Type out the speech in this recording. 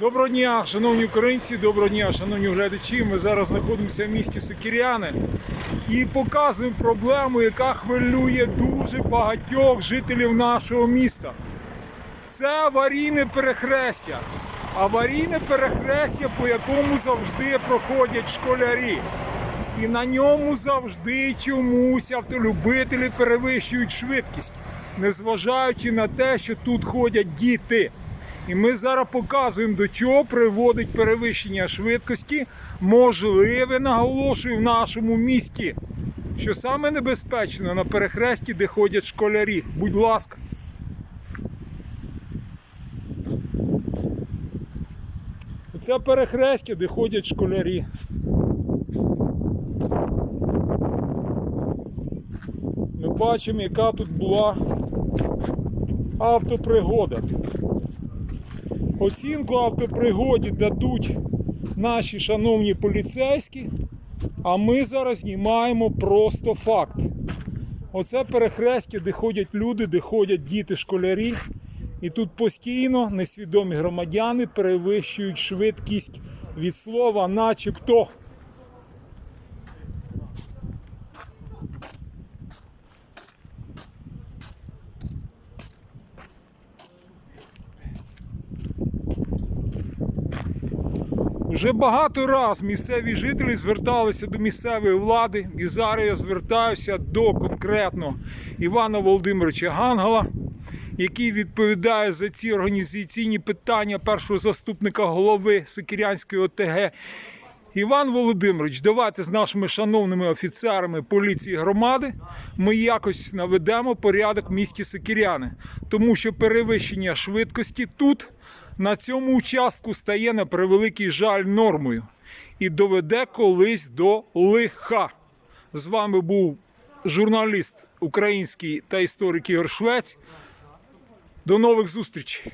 Доброго дня, шановні українці, доброго дня, шановні глядачі. Ми зараз знаходимося в місті Сокіряни і показуємо проблему, яка хвилює дуже багатьох жителів нашого міста. Це аварійне перехрестя. Аварійне перехрестя, по якому завжди проходять школярі. І на ньому завжди чомусь автолюбителі перевищують швидкість, незважаючи на те, що тут ходять діти. І ми зараз показуємо, до чого приводить перевищення швидкості, можливе, наголошую, в нашому місті. Що саме небезпечно на перехресті, де ходять школярі. Будь ласка. Це перехрестя, де ходять школярі. Ми бачимо, яка тут була автопригода. Оцінку автопригоді дадуть наші шановні поліцейські, а ми зараз знімаємо просто факт. Оце перехрестя, де ходять люди, де ходять діти, школярі. І тут постійно несвідомі громадяни перевищують швидкість від слова начебто. Вже багато раз місцеві жителі зверталися до місцевої влади, і зараз я звертаюся до конкретно Івана Володимировича Гангала, який відповідає за ці організаційні питання першого заступника голови Сокірянської ОТГ. Іван Володимирович, давайте з нашими шановними офіцерами поліції громади ми якось наведемо порядок в місті Сокіряни, тому що перевищення швидкості тут на цьому участку стає на превеликий жаль нормою і доведе колись до лиха. З вами був журналіст український та історик Ігор Швець. До нових зустрічей!